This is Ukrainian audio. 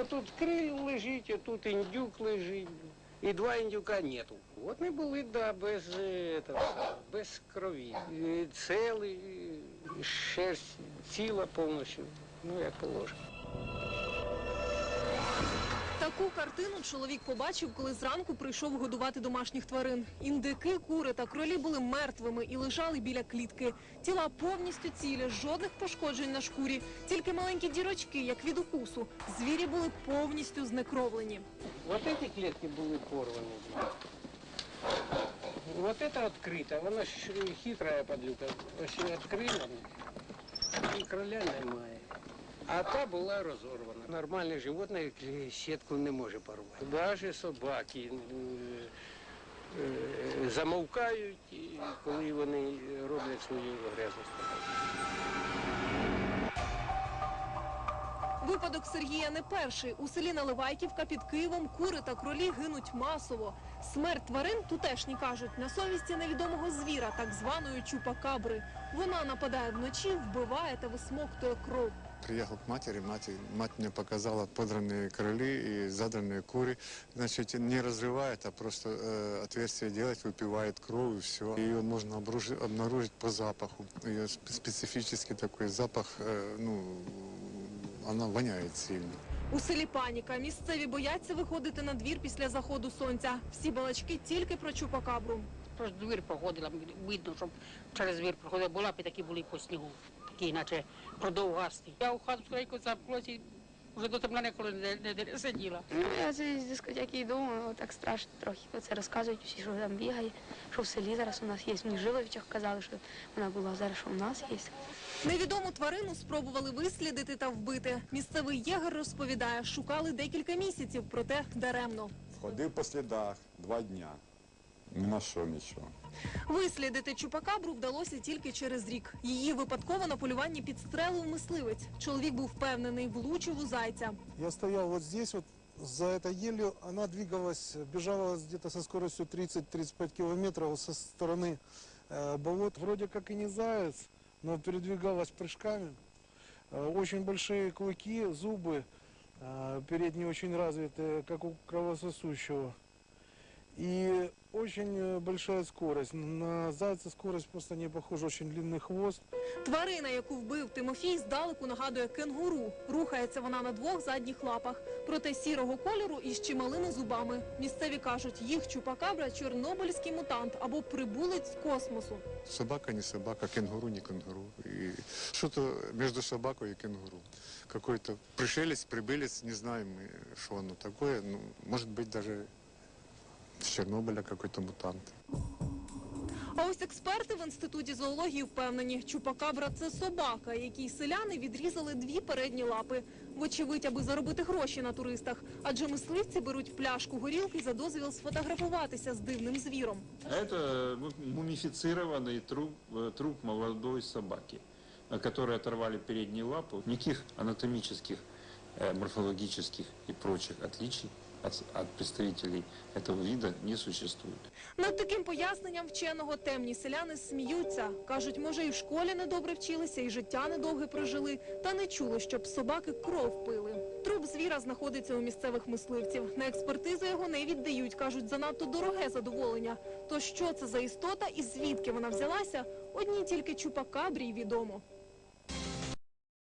Отут криль лежить, а тут індюк лежить. І два індюка нету. От ми були, да, без, е, без крові. Цели, шерсть ціла повністю. Ну, як положено. Таку картину чоловік побачив, коли зранку прийшов годувати домашніх тварин. Індики, кури та кролі були мертвими і лежали біля клітки. Тіла повністю цілі, жодних пошкоджень на шкурі, тільки маленькі дірочки, як від укусу. Звірі були повністю знекровлені. Вот эти клетки були порвані. Вот это открыто, вона ж хитрая подлюка. Ось її відкрила, і кроля немає. А та була розорвана. Нормальне животне сітку не може порвати. Навіть собаки е, е, замовкають, коли вони роблять свою грязну справу. Випадок Сергія не перший. У селі Наливайківка під Києвом кури та кролі гинуть масово. Смерть тварин тутешні кажуть на совісті невідомого звіра, так званої чупакабри. Вона нападає вночі, вбиває та висмоктує кров. Приехал к матери, мать, мать мне показала подранные кроли и задранные куры. Значит, не разрывает, а просто э, отверстие делает, выпивает кровь и все. Ее можно обружи- обнаружить по запаху. Ее сп- специфический такой запах, э, ну, она воняет сильно. У селі паніка. Місцеві бояться виходити на двір після заходу сонця. Всі балачки тільки про чупакабру. Просто двір проходила, видно, щоб через двір проходила, була б і такі були по снігу, такі наче продовгасті. Я у хату скоренько заплоті, вже до темна ніколи не, не, не сиділа. Ну, я з дискотеки йду, ну, так страшно трохи. Оце розказують усі, що там бігає, що в селі зараз у нас є. В Ніжиловичах казали, що вона була зараз, що у нас є. Невідому тварину спробували вислідити та вбити. Місцевий єгер розповідає, шукали декілька місяців, проте даремно. Ходив по слідах два дня. Не знайшов нічого. Вислідити чупакабру вдалося тільки через рік. Її випадково на полюванні підстрелив мисливець. Чоловік був впевнений, влучив у зайця. Я стоял вот здесь вот, за этой елью, она двигалась, бежала где-то со скоростью 30-35 километров со стороны э, болот. Вроде как и не заяц, но передвигалась прыжками. Э, очень большие клыки, зубы, э, передние очень развитые, как у кровососущего. И очень э, большая скорость. На зайца скорость просто не похожа, очень длинный хвост. Тварина, яку вбив Тимофій, здалеку нагадує кенгуру. Рухається вона на двох задніх лапах, проте сірого кольору і з чималими зубами. Місцеві кажуть, їх чупакабра чорнобильський мутант або прибулець з космосу. Собака не собака, кенгуру не кенгуру. И что-то между собакой и кенгуру. Какой-то пришелец, прибылец, не знаем мы, что оно такое. Ну, может быть, даже с Чернобыля какой-то мутант. А ось експерти в інституті зоології впевнені, чупакабра це собака, якій селяни відрізали дві передні лапи. Вочевидь, аби заробити гроші на туристах. Адже мисливці беруть пляшку горілки за дозвіл сфотографуватися з дивним звіром. Это му- мумифицированный труп, э, труп молодой собаки, э, которой оторвали передние лапы. Никаких анатомических, э, морфологических и прочих отличий от, представителей этого вида не существует. Над таким поясненням вченого темні селяни сміються. Кажуть, може, і в школі недобре вчилися, і життя недовге прожили, та не чули, щоб собаки кров пили. Труп звіра знаходиться у місцевих мисливців. На експертизу його не віддають, кажуть, занадто дороге задоволення. То що це за істота і звідки вона взялася, одній тільки чупакабрі й відомо.